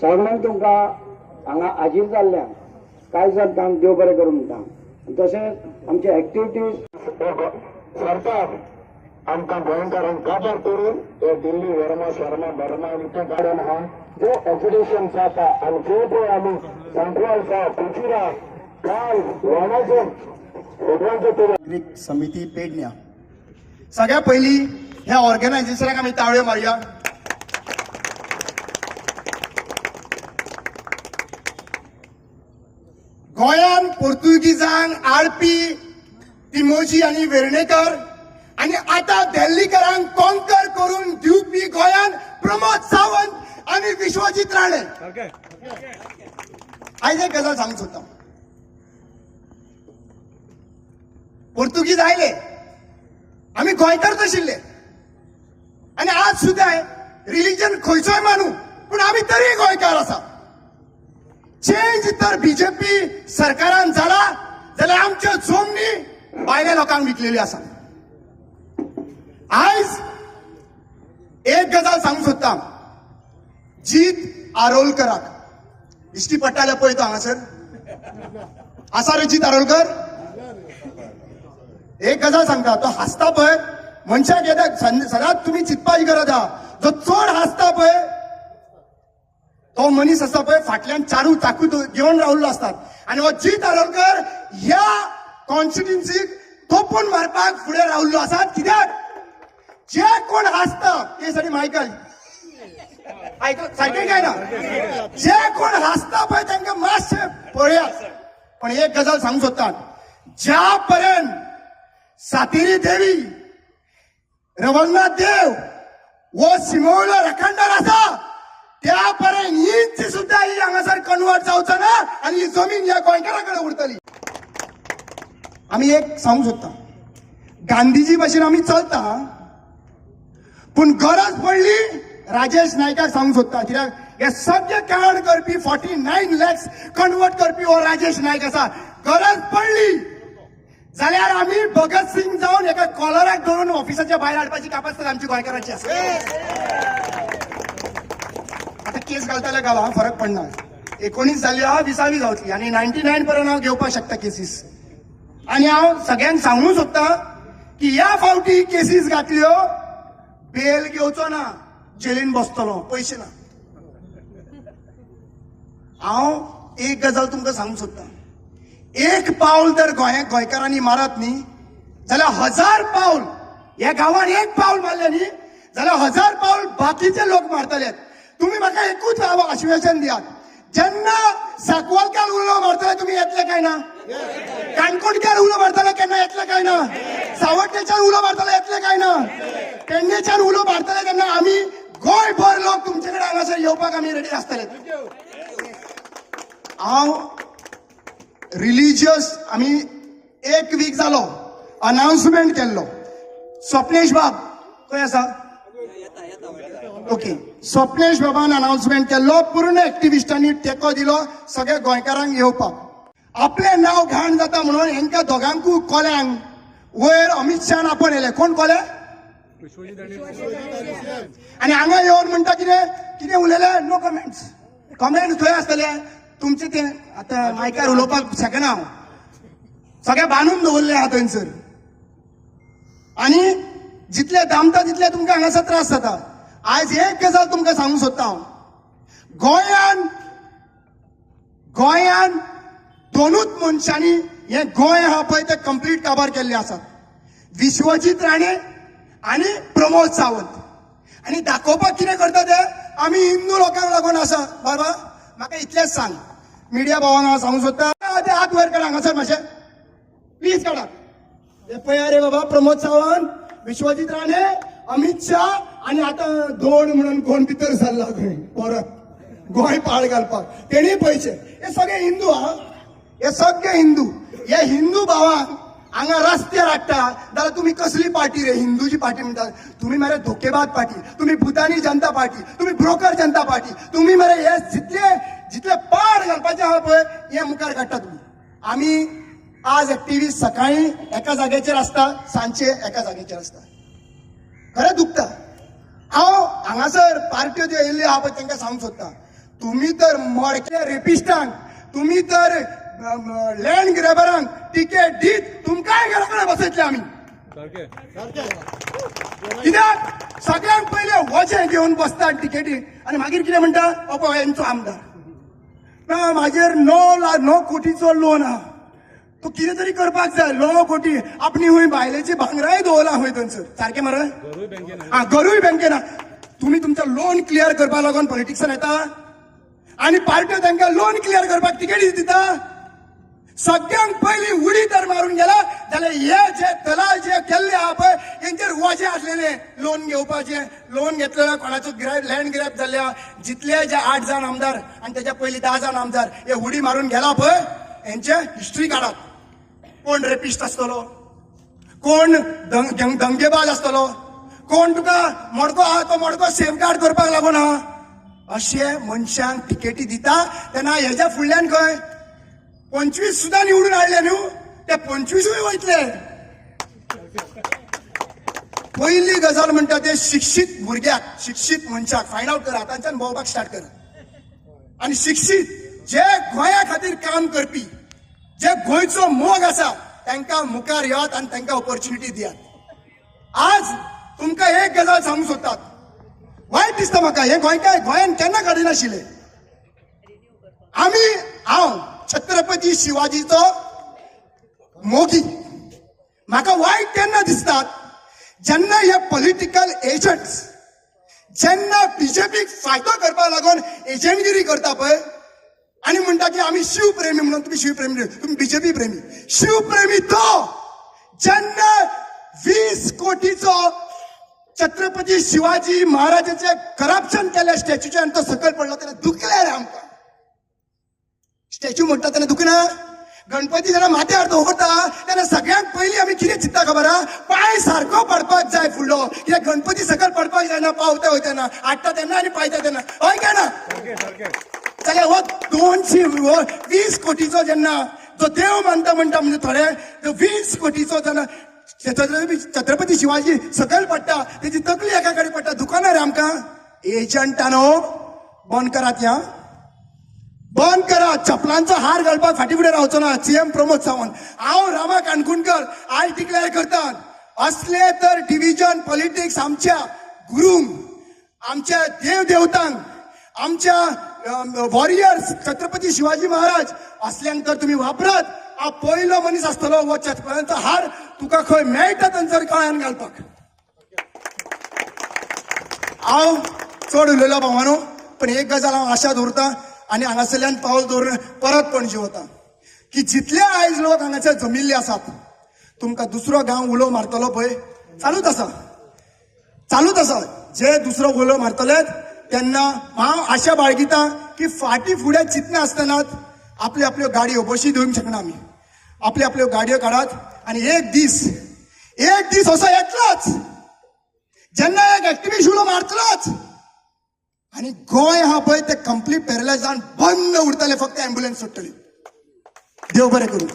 सगळ्यांक तुमकां हांगा हाजीर जाल्ल्यान कांय सांगता देव बरें करूं म्हणटा तशेंच आमचे एक्टिविटीज सरकार आमकां गोंयकारांक काबार करून हे दिल्ली वर्मा शर्मा बर्मा आनी ते गाड्यान आहा. जे एज्युकेशन जाता आनी जे पळय आमी सेंट्रल आसा कुचिरा नागरिक समिती पेडण्या सगळ्या पयलीं ह्या ऑर्गनायझेशनाक आमी ताळयो मारया? गोंयान पोर्तुगीजांक आडपी तिमोजी आनी वेर्णेकर आनी आतां दिल्लीकरांक कॉन्कर करून दिवपी गोंयान प्रमोद सावंत आनी विश्वजीत राणे. आयज एक गजाल सांगूंक सोदता पोर्तुगीज आयले आमी गोंयकार आशिल्ले आनी आज सुद्दां रिलीजन खंयचोय मानू पूण आमी तरी गोंयकार आसा चेंज तर बीजेपी सरकारान जाला जाल्यार आमच्यो जमनी भायल्या लोकांक विकलेली आसा आयज एक गजाल सांगूंक सोदता जीत आरोलकराक. दिश्टी पडटाले पळय तो हांगासर आसा रे जीत आरोलकर? एक गजाल सांगता तो हासता पळय मनशाक येता सदांच तुम्ही चिंतपाची गरज आहा जो चड हासता पळय तो मनीस आसता पळय फाटल्यान चारू चाकू दो- घेवन रावल्लो असतात. आनी हो जीत आरोलकर ह्या कॉन्स्टिट्युन्सीक तोपून मारपाक फुडें रावल्लो आसा. कित्याक? जे कोण हासता ते सगळे मायकल. सारखे काय ना? जे कोण हासता पळय तांकां मातशें पळयात पण एक गजाल सांगूंक सोदतात ज्या पर्यंत सातेरी देवी रवंगनाथ देव व शिमोलो रखंडर आसा त्यापर्यंत इंच सुद्धा ही हांगासर कन्वर्ट जावचो ना आनी ही जमीन ह्या गोंयकारा कडेन उरतली आमी एक सांगूंक सोदता गांधीजी भाशेन आमी चलता पूण गरज पडली राजेश नायकाक सांगू सोदता कित्याक हे सगळे काण करपी फॉर्टी नायन लॅक्स कन्वर्ट करपी हो राजेश नायक आसा गरज पडली जाल्यार आमी भगत सिंग जावन एका कॉलराक धरून ऑफिसाच्या भायर हाडपाची कापासत आमची गोंयकारांची आसा आतां केस घालताले हांव फरक पडना एकोणीस जाली हा विसावी जावतली आनी नायन्टी नायन पर्यंत हांव घेवपाक शकता केसीस. आनी हांव सगळ्यांक सांगूंक सोदता की ह्या फावटी केसीस घातल्यो हो. बेल घेवचो ना. जेलीन बसतलो. पयशे ना. हांव एक गजाल तुमकां सांगूंक सोदतां एक पावल जर गोंय गोंयकारांनी मारत न्ही जाल्यार हजार पावल ह्या गांवान एक पावल मारले न्ही जाल्यार हजार पावल बाकीचे लोक मारतले तुम्ही म्हाका एकूच आश्वासन दियात. जेन्ना साकवालकार उलो मारतले तुम्ही येतले काय ना? काणकोणकार उलो मारतले केन्ना येतले काय ना? सावड्डेच्यान उलो मारतले येतले काय ना? पेडणेच्यान उलो मारतले तेन्ना आमी गोंयभर लोक तुमचे कडेन हांगासर येवपाक आमी रेडी आसतले हांव रिलिजियस आमी एक वीक जालो अनाउन्समेंट केल्लो. स्वप्नेश बाब खंय आसा ओके स्वप्नेश बाबान अनाउन्समेंट केल्लो पूर्ण एक्टिविस्टांनी तेको दिलो सगळ्या गोंयकारांक येवपाक आपलें नांव घाण जाता म्हणून हेंका दोगांकू कोल्यांक वयर अमित शान आपण येले. कोण कोले आनी हांगा येवन म्हणटा कितें? कितें उलयलें? नो कमेंट्स कमेंट्स थंय आसतले. तुमचे ते आतां मायकार उलोवपाक शकना हांव सगळे बांदून दवरले आहा थंयसर आनी जितले दामता तितले तुमकां हांगासर त्रास जाता आयज एक गजाल तुमकां सांगूंक सोदता हांव. गोंयान गोंयान दोनूच मनशांनी हे गोंय आहा पळय ते कंप्लीट काबार केल्ले आसात. विश्वजीत राणे आनी प्रमोद सावंत. आनी दाखोवपाक कितें करता ते? आमी हिंदू लोकांक लागून आसा. बाबा म्हाका इतलेंच सांग. मिडिया भावांक हांव सांगूंक सोदता. ते हात वयर काडा हांगासर मातशें प्लीज काडात हे पळया रे बाबा प्रमोद सावंत विश्वजीत राणे अमित शाह आनी आतां दोन म्हणून कोण भितर सरला खंय परत. गोंय पाळ घालपाक. तेणी पयशे हे सगळे हिंदू हा. हे सगळे हिंदू. हे हिंदू भावांक हांगा रस्त्यार हाडटा जाल्यार तुमी कसली पार्टी रे? हिंदूची पार्टी म्हणटात तुम्ही मरे धोकेबाद पार्टी. तुम्ही भुतानी जनता पार्टी. तुम्ही ब्रोकर जनता पार्टी. तुम्ही मरे हे जितले जितले पाड घालपाचे आहा पळय हे मुखार काडटा तुम्ही. आमी आज ऍक्टिव्हिस्ट सकाळी एका जाग्याचेर आसता सांजचे एका जाग्याचेर आसता खरें दुखता. हांव हांगासर पार्ट्यो ज्यो येयल्ल्यो आहा पळय तांकां सांगूंक सोदता. तुमी तर मडक्या रेपिस्टांक तुमी तर लँड ग्रॅबरांक टिकेट दीत तुमकांय घरा बसयतले आमी कित्याक सगळ्यांत पयले वजें घेवन बसतात टिकेटी आनी मागीर कितें म्हणटा पळय हेंचो आमदार. ना म्हाजेर णव ला णव कोटीचो लोन आहा. तो कितें तरी करपाक जाय णव कोटी. आपणी हूंय बायलेची भांगराय दवरला हूंय थंयसर सारकें मरे? हा घरूय बँकेन. आहा. तुमी तुमचो लोन क्लियर करपा लागून पॉलिटिक्सान येता. आनी पार्ट्यो तांकां लोन क्लियर करपाक टिकेटी दिता. सगळ्यांक पयलीं उडी तर मारून गेला. जाल्यार हे जे दलाल जे केल्ले आहा पळय हेंचेर वजे आसलेले लोन घेवपाचे लोन घेतलेल्या कोणाचो गिरायक लँड ग्रॅप जाल्ल्या जितले जे आठ जाण आमदार आनी तेच्या पयलीं धा जाण आमदार हे उडी मारून गेला पळय हेंचे हिस्ट्री काढात कोण रेपिस्ट आसतलो कोण दंग- दंगेबाज आसतलो कोण तुका मडको आहा तो मडको सेफगार्ड करपाक लागून आहा अशे मनशांक टिकेटी दिता. तेन्ना हेज्या फुडल्यान खंय? पंचवीस सुद्धा निवडून हाडले न्हू? ते पंचवीसूय वयतले पहिली गजाल म्हणटा ते शिक्षीत भुरग्याक शिक्षीत मनशाक फायंड आउट करा तांच्यान भोंवपाक स्टार्ट करा. आनी शिक्षीत जे गोंया खातीर काम करपी जे गोंयचो मोग आसा तांकां मुखार येयात आनी तांकां ऑपॉर्च्युनिटी दियात. आज तुमकां एक गजाल सांगूंक सोदतात. वायट दिसता म्हाका. हे गोंयकार गोंयान केन्ना काडिनाशिल्ले आमी हांव. छत्रपती शिवाजीचो मोगी. म्हाका वायट तेन्ना दिसतात. जेन्ना हे पॉलिटिकल एजंट्स जेन्ना बीजेपीक फायदो करपाक लागून एजंटगिरी करता पळय आनी म्हणटा की आमी शिवप्रेमी म्हणून तुमी शिवप्रेमी तुम्ही बीजेपी प्रेमी. शिवप्रेमी तो जेन्ना वीस कोटीचो छत्रपती शिवाजी महाराजाचे करप्शन केले स्टॅच्यूचे तो सकयल पडलो तेन्ना दुखले रे आमकां स्टॅच्यू म्हणटा तेन्ना दुखना गणपती जेन्ना माथ्यार दवरता तेन्ना सगळ्यांत पयलीं आमी कितें चिंतता खबर आहा पांय सारको पडपाक जाय फुडलो कित्याक गणपती सकयल पडपाक जायना पावता वयतना हाडटा तेन्ना आनी पायता तेन्ना हय काय ना? जाल्यार हो दोनशे हो वीस कोटीचो जेन्ना जो देव मानता म्हणटा म्हणजे थोडे तो वीस कोटीचो जेन्ना छत्रपती छत्रपती शिवाजी सकयल पडटा तेजी तकली एका कडेन पडटा दुकानार रे आमकां एजंटानो बंद करात या बंद करा. चपलांचा हार घालपाक फाटी फुडें रावचो ना सीएम प्रमोद सावंत. हांव रामा काणकुणकर आय डिक्लेअर करता असले तर डिव्हिजन पॉलिटिक्स आमच्या गुरूंक आमच्या देव देवतांक आमच्या वॉरियर्स छत्रपती शिवाजी महाराज असल्यांक तर तुम्ही वापरात. हा पयलो मनीस आसतलो हो चपलांचा हार तुका खंय मेळटा थंयसर कळ्यान घालपाक. हांव चड उलयलो भावानो पण एक गजाल हांव आशा दवरतां आनी हांगासरल्यान पावल दवरून परत पणजे वता की जितले आयज लोक हांगासर जमिल्ले आसात तुमकां दुसरो गांव उलो मारतलो पळय. चालूच आसा. चालूच आसा. जे दुसरो उलो मारतले तेन्ना हांव आशा बाळगिता की फाटी फुडें चिंतना आसतनात आपल्यो आपल्यो गाडयो बशी दिवंक शकना आमी आपल्यो आपल्यो गाडयो काडात आनी एक दीस एक दीस असो येतलोच जेन्ना एक एक्टिविस्ट उलो मारतलोच आनी गोंय हा पळय ते कंप्लीट पॅरलायज जावन बंद उरतले फक्त अँब्युलन्स सुट्टली देव बरें करूं.